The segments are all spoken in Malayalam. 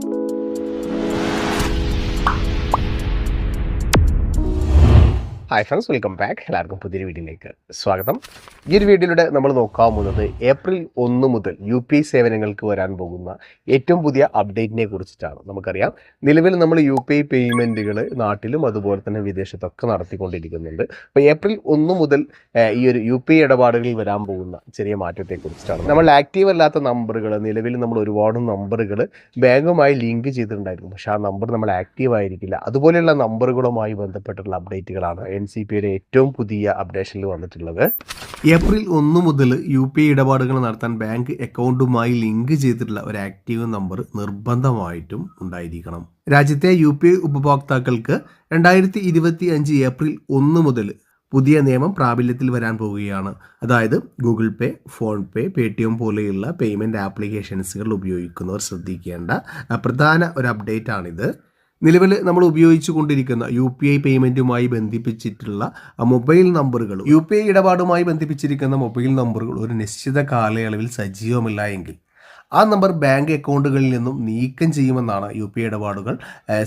Thank you hi friends welcome back എല്ലാവർക്കും പുതിയൊരു വീഡിയോയിലേക്ക് സ്വാഗതം. ഈ ഒരു വീഡിയോയിലൂടെ നമ്മൾ നോക്കാൻ പോകുന്നത് ഏപ്രിൽ ഒന്ന് മുതൽ യു പി സേവനങ്ങൾക്ക് വരാൻ പോകുന്ന ഏറ്റവും പുതിയ അപ്ഡേറ്റിനെ കുറിച്ചിട്ടാണ്. നമുക്കറിയാം നിലവിൽ നമ്മൾ യു പി ഐ പേയ്മെന്റുകൾ നാട്ടിലും അതുപോലെ തന്നെ വിദേശത്തൊക്കെ നടത്തിക്കൊണ്ടിരിക്കുന്നുണ്ട്. അപ്പോൾ ഏപ്രിൽ ഒന്ന് മുതൽ ഈ ഒരു യു പി ഇടപാടുകളിൽ വരാൻ പോകുന്ന ചെറിയ മാറ്റത്തെ കുറിച്ചിട്ടാണ്. നമ്മൾ ആക്റ്റീവ് അല്ലാത്ത നമ്പറുകൾ നിലവിൽ നമ്മൾ ഒരുപാട് നമ്പറുകൾ ബാങ്കുമായി ലിങ്ക് ചെയ്തിട്ടുണ്ടായിരുന്നു. പക്ഷേ ആ നമ്പർ നമ്മൾ ആക്റ്റീവ് ആയിരിക്കില്ല. അതുപോലെയുള്ള നമ്പറുകളുമായി ബന്ധപ്പെട്ടുള്ള അപ്ഡേറ്റുകളാണ് എൻ സി പിയുടെ ഏറ്റവും പുതിയ അപ്ഡേഷനിൽ വന്നിട്ടുള്ളത്. ഏപ്രിൽ ഒന്ന് മുതൽ യു പി ഐ ഇടപാടുകൾ നടത്താൻ ബാങ്ക് അക്കൗണ്ടുമായി ലിങ്ക് ചെയ്തിട്ടുള്ള ഒരു ആക്റ്റീവ് നമ്പർ നിർബന്ധമായിട്ടും ഉണ്ടായിരിക്കണം. രാജ്യത്തെ യു പി ഐ ഉപഭോക്താക്കൾക്ക് രണ്ടായിരത്തി ഇരുപത്തി അഞ്ച് ഏപ്രിൽ ഒന്ന് മുതൽ പുതിയ നിയമം പ്രാബല്യത്തിൽ വരാൻ പോവുകയാണ്. അതായത് Google Pay PhonePe Paytm പോലെയുള്ള പേയ്മെന്റ് ആപ്ലിക്കേഷൻസുകൾ ഉപയോഗിക്കുന്നവർ ശ്രദ്ധിക്കേണ്ട പ്രധാന ഒരു അപ്ഡേറ്റ് ആണിത്. നിലവിൽ നമ്മൾ ഉപയോഗിച്ചു കൊണ്ടിരിക്കുന്ന യു പി ഐ പേയ്മെന്റുമായി ബന്ധിപ്പിച്ചിട്ടുള്ള മൊബൈൽ നമ്പറുകൾ യു പി ഐ ഇടപാടുമായി ബന്ധിപ്പിച്ചിരിക്കുന്ന മൊബൈൽ നമ്പറുകൾ ഒരു നിശ്ചിത കാലയളവിൽ സജീവമല്ല എങ്കിൽ ആ നമ്പർ ബാങ്ക് അക്കൗണ്ടുകളിൽ നിന്നും നീക്കം ചെയ്യുമെന്നാണ് യു പി ഇടപാടുകൾ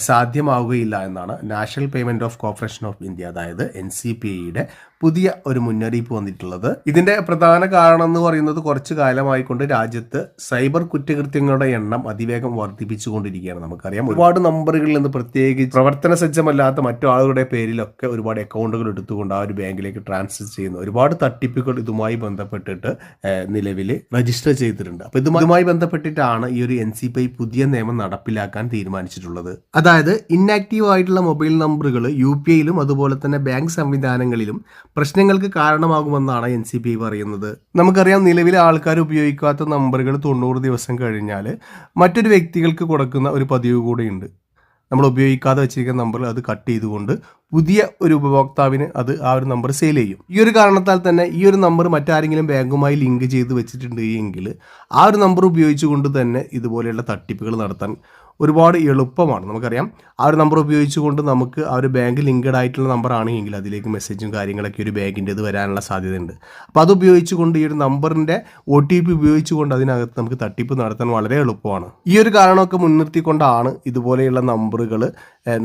സാധ്യമാവുകയില്ല എന്നാണ് National Payment of Corporation of India അതായത് എൻ സി പി ഐയുടെ പുതിയ ഒരു മുന്നറിയിപ്പ് വന്നിട്ടുള്ളത്. ഇതിന്റെ പ്രധാന കാരണം എന്ന് പറയുന്നത് കുറച്ചു കാലമായിക്കൊണ്ട് രാജ്യത്ത് സൈബർ കുറ്റകൃത്യങ്ങളുടെ എണ്ണം അതിവേഗം വർദ്ധിപ്പിച്ചുകൊണ്ടിരിക്കുകയാണ്. നമുക്കറിയാം ഒരുപാട് നമ്പറുകളിൽ നിന്ന് പ്രത്യേകിച്ച് പ്രവർത്തന സജ്ജമല്ലാത്ത മറ്റു ആളുകളുടെ പേരിലൊക്കെ ഒരുപാട് അക്കൗണ്ടുകൾ എടുത്തുകൊണ്ട് ആ ഒരു ബാങ്കിലേക്ക് ട്രാൻസ്ഫർ ചെയ്യുന്ന ഒരുപാട് തട്ടിപ്പുകൾ ഇതുമായി ബന്ധപ്പെട്ടിട്ട് നിലവിൽ രജിസ്റ്റർ ചെയ്തിട്ടുണ്ട്. അപ്പോൾ ഇതുമായി ബന്ധപ്പെട്ടിട്ടാണ് ഈ ഒരു എൻ സി പി ഐ പുതിയ നിയമം നടപ്പിലാക്കാൻ തീരുമാനിച്ചിട്ടുള്ളത്. അതായത് ഇന്നാക്റ്റീവ് ആയിട്ടുള്ള മൊബൈൽ നമ്പറുകൾ യു പി ഐയിലും അതുപോലെ തന്നെ ബാങ്ക് സംവിധാനങ്ങളിലും പ്രശ്നങ്ങൾക്ക് കാരണമാകുമെന്നാണ് എൻ സി പി ഐ പറയുന്നത്. നമുക്കറിയാം നിലവിലെ ആൾക്കാർ ഉപയോഗിക്കാത്ത നമ്പറുകൾ തൊണ്ണൂറ് ദിവസം കഴിഞ്ഞാൽ മറ്റൊരു വ്യക്തികൾക്ക് കൊടുക്കുന്ന ഒരു പതിവ് കൂടെയുണ്ട്. നമ്മൾ ഉപയോഗിക്കാതെ വെച്ചിരിക്കുന്ന നമ്പറിൽ അത് കട്ട് ചെയ്തുകൊണ്ട് പുതിയ ഒരു ഉപഭോക്താവിന് അത് ആ ഒരു നമ്പർ സെയിൽ ചെയ്യും. ഈ ഒരു കാരണത്താൽ തന്നെ ഈ ഒരു നമ്പർ മറ്റാരെങ്കിലും ബാങ്കുമായി ലിങ്ക് ചെയ്ത് വെച്ചിട്ടുണ്ട് എങ്കിൽ ആ ഒരു നമ്പർ ഉപയോഗിച്ചുകൊണ്ട് തന്നെ ഇതുപോലെയുള്ള തട്ടിപ്പുകൾ നടത്താൻ ഒരുപാട് എളുപ്പമാണ്. നമുക്കറിയാം. ആ ഒരു നമ്പർ ഉപയോഗിച്ചുകൊണ്ട് നമുക്ക് ആ ഒരു ബാങ്ക് ലിങ്ക്ഡ് ആയിട്ടുള്ള നമ്പർ ആണെങ്കിൽ അതിലേക്ക് മെസ്സേജും കാര്യങ്ങളൊക്കെ ഒരു ബാങ്കിന്റെത് വരാനുള്ള സാധ്യതയുണ്ട്. അപ്പോൾ അത് ഉപയോഗിച്ചുകൊണ്ട് ഈ ഒരു നമ്പറിന്റെ ഒ ടി പി ഉപയോഗിച്ചുകൊണ്ട് അതിനകത്ത് നമുക്ക് തട്ടിപ്പ് നടത്താൻ വളരെ എളുപ്പമാണ്. ഈ ഒരു കാരണമൊക്കെ മുൻനിർത്തിക്കൊണ്ടാണ് ഇതുപോലെയുള്ള നമ്പറുകൾ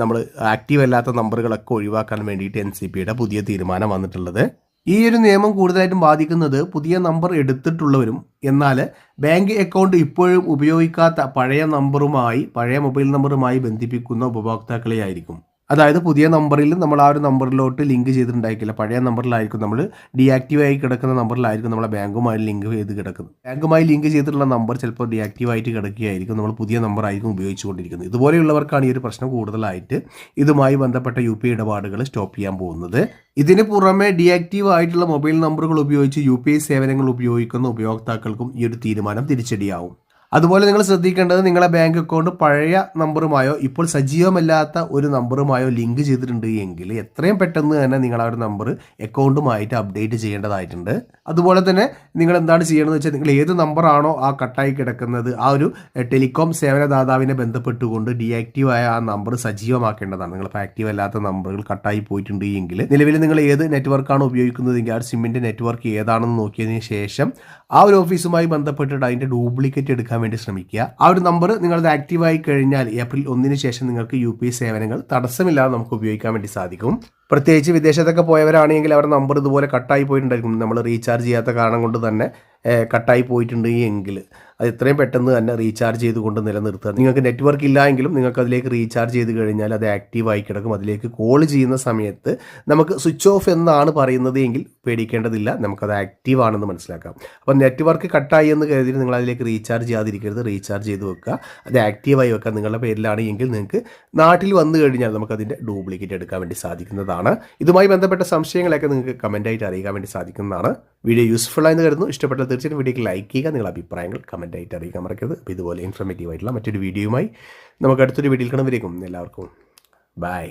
നമ്മൾ ആക്റ്റീവ് അല്ലാത്ത നമ്പറുകളൊക്കെ ഒഴിവാക്കാൻ വേണ്ടിയിട്ട് എൻ സി പിയുടെ പുതിയ തീരുമാനം വന്നിട്ടുള്ളത്. ഈ ഒരു നിയമം കൂടുതലായിട്ടും ബാധിക്കുന്നത് പുതിയ നമ്പർ എടുത്തിട്ടുള്ളവരും എന്നാൽ ബാങ്ക് അക്കൗണ്ട് ഇപ്പോഴും ഉപയോഗിക്കാത്ത പഴയ നമ്പറുമായി പഴയ മൊബൈൽ നമ്പറുമായി ബന്ധിപ്പിക്കുന്ന ഉപഭോക്താക്കളെ ആയിരിക്കും അതായത് പുതിയ നമ്പറിൽ നമ്മൾ ആ ഒരു നമ്പറിലോട്ട് ലിങ്ക് ചെയ്തിട്ടുണ്ടായിരിക്കില്ല പഴയ നമ്പറിലായിരിക്കും നമ്മൾ ഡീആക്റ്റീവ് ആയി കിടക്കുന്ന നമ്പറിലായിരിക്കും നമ്മളെ ബാങ്കുമായി ലിങ്ക് ചെയ്ത് കിടക്കുന്നത്. ബാങ്കുമായി ലിങ്ക് ചെയ്തിട്ടുള്ള നമ്പർ ചിലപ്പോൾ ഡീആക്റ്റീവ് ആയിട്ട് കിടക്കുകയായിരിക്കും. നമ്മൾ പുതിയ നമ്പർ ആയിരിക്കും ഉപയോഗിച്ചുകൊണ്ടിരിക്കുന്നത്. ഇതുപോലെയുള്ളവർക്കാണ് ഈ ഒരു പ്രശ്നം കൂടുതലായിട്ട് ഇതുമായി ബന്ധപ്പെട്ട യു പി ഇടപാടുകൾ സ്റ്റോപ്പ് ചെയ്യാൻ പോകുന്നത്. ഇതിന് പുറമെ ഡീആക്റ്റീവ് ആയിട്ടുള്ള മൊബൈൽ നമ്പറുകൾ ഉപയോഗിച്ച് യു സേവനങ്ങൾ ഉപയോഗിക്കുന്ന ഉപയോക്താക്കൾക്കും ഈ ഒരു തീരുമാനം തിരിച്ചടിയാവും. അതുപോലെ നിങ്ങൾ ശ്രദ്ധിക്കേണ്ടത് നിങ്ങളുടെ ബാങ്ക് അക്കൗണ്ട് പഴയ നമ്പറുമായോ ഇപ്പോൾ സജീവമല്ലാത്ത ഒരു നമ്പറുമായോ ലിങ്ക് ചെയ്തിട്ടുണ്ട് എങ്കിൽ എത്രയും പെട്ടെന്ന് തന്നെ നിങ്ങൾ ആ ഒരു നമ്പർ അക്കൗണ്ടുമായിട്ട് അപ്ഡേറ്റ് ചെയ്യേണ്ടതായിട്ടുണ്ട്. അതുപോലെ തന്നെ നിങ്ങൾ എന്താണ് ചെയ്യേണ്ടതെന്ന് വെച്ചാൽ നിങ്ങൾ ഏത് നമ്പറാണോ ആ കട്ടായി കിടക്കുന്നത് ആ ഒരു ടെലികോം സേവനദാതാവിനെ ബന്ധപ്പെട്ടുകൊണ്ട് ഡീആക്റ്റീവ് ആയ ആ നമ്പർ സജീവമാക്കേണ്ടതാണ്. നിങ്ങൾ ആക്റ്റീവ് അല്ലാത്ത നമ്പറുകൾ കട്ടായി പോയിട്ടുണ്ട് എങ്കിൽ നിലവിൽ നിങ്ങൾ ഏത് നെറ്റ്വർക്കാണ് ഉപയോഗിക്കുന്നതെങ്കിൽ ആ സിമ്മിന്റെ നെറ്റ്വർക്ക് ഏതാണെന്ന് നോക്കിയതിന് ശേഷം ആ ഒരു ഓഫീസുമായി ബന്ധപ്പെട്ടിട്ട് അതിന്റെ ഡ്യൂപ്ലിക്കേറ്റ് എടുക്കാൻ വേണ്ടി ശ്രമിക്കുക. ആ ഒരു നമ്പർ നിങ്ങളത് ആക്റ്റീവ് ആയി കഴിഞ്ഞാൽ ഏപ്രിൽ ഒന്നിന് ശേഷം നിങ്ങൾക്ക് യു പി സേവനങ്ങൾ തടസ്സമില്ലാതെ നമുക്ക് ഉപയോഗിക്കാൻ വേണ്ടി സാധിക്കും. പ്രത്യേകിച്ച് വിദേശത്തൊക്കെ പോയവരാണെങ്കിൽ അവരുടെ നമ്പർ ഇതുപോലെ കട്ടായി പോയിട്ടുണ്ടായിരിക്കും. നമ്മൾ റീചാർജ് ചെയ്യാത്ത കാരണം കൊണ്ട് തന്നെ കട്ടായി പോയിട്ടുണ്ട് എങ്കിൽ. അത് എത്രയും പെട്ടെന്ന് തന്നെ റീചാർജ് ചെയ്തുകൊണ്ട് നിലനിർത്തുക. നിങ്ങൾക്ക് നെറ്റ്വർക്ക് ഇല്ലായെങ്കിലും നിങ്ങൾക്ക് അതിലേക്ക് റീചാർജ് ചെയ്ത് കഴിഞ്ഞാൽ അത് ആക്റ്റീവ് ആയി കിടക്കും. അതിലേക്ക് കോൾ ചെയ്യുന്ന സമയത്ത് നമുക്ക് സ്വിച്ച് ഓഫ് എന്നാണ് പറയുന്നത് എങ്കിൽ പേടിക്കേണ്ടതില്ല. നമുക്കത് ആക്റ്റീവ് ആണെന്ന് മനസ്സിലാക്കാം. അപ്പോൾ നെറ്റ്വർക്ക് കട്ടായി എന്ന് കരുതി നിങ്ങൾ അതിലേക്ക് റീചാർജ് ചെയ്യാതിരിക്കരുത്. റീചാർജ് ചെയ്ത് വെക്കുക. അത് ആക്റ്റീവായി വെക്കുക. നിങ്ങളുടെ പേരിലാണ് എങ്കിൽ നിങ്ങൾക്ക് നാട്ടിൽ വന്നു കഴിഞ്ഞാൽ നമുക്കതിന്റെ ഡ്യൂപ്ലിക്കേറ്റ് എടുക്കാൻ വേണ്ടി സാധിക്കുന്നതാണ്. ഇതുമായി ബന്ധപ്പെട്ട സംശയങ്ങളൊക്കെ നിങ്ങൾക്ക് കമന്റായിട്ട് അറിയിക്കാൻ വേണ്ടി സാധിക്കുന്നതാണ്. വീഡിയോ യൂസ്ഫുൾ ആയെന്ന് കരുതുന്നു. ഇഷ്ടപ്പെട്ടാൽ തീർച്ചയായിട്ടും വീഡിയോക്ക് ലൈക്ക് ചെയ്യുക. നിങ്ങളുടെ അഭിപ്രായങ്ങൾ കമന്റായിട്ട് അറിയിക്കാൻ മറക്കരുത്. അപ്പോൾ ഇതുപോലെ ഇൻഫർമേറ്റീവ് ആയിട്ടുള്ള മറ്റൊരു വീഡിയോയുമായി നമുക്ക് അടുത്തൊരു വീഡിയോയിൽ കാണുമ്പോഴേക്കും എല്ലാവർക്കും ബൈ